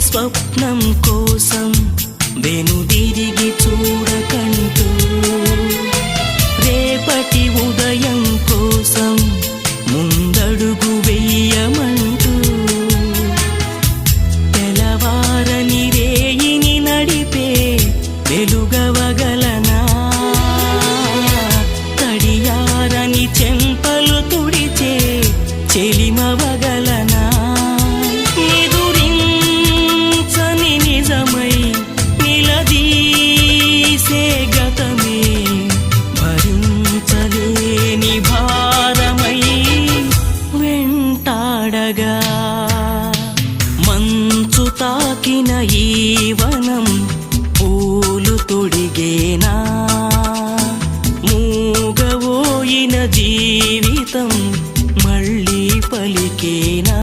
స్వప్నం కోసం వెనుదిరిగి చూడకంటూ రేపటి ఉదయం కోసం ముందడుగు వెయ్యమంటూ తెలవారని రేయిని నడిపే వెలుగవగలనా? తడియారని చెంపలు తుడిచే చెలిమవగలనా? పడగా మంచు తాకిన ఈ వనం పూలు తొడిగేనా? మూగవోయిన జీవితం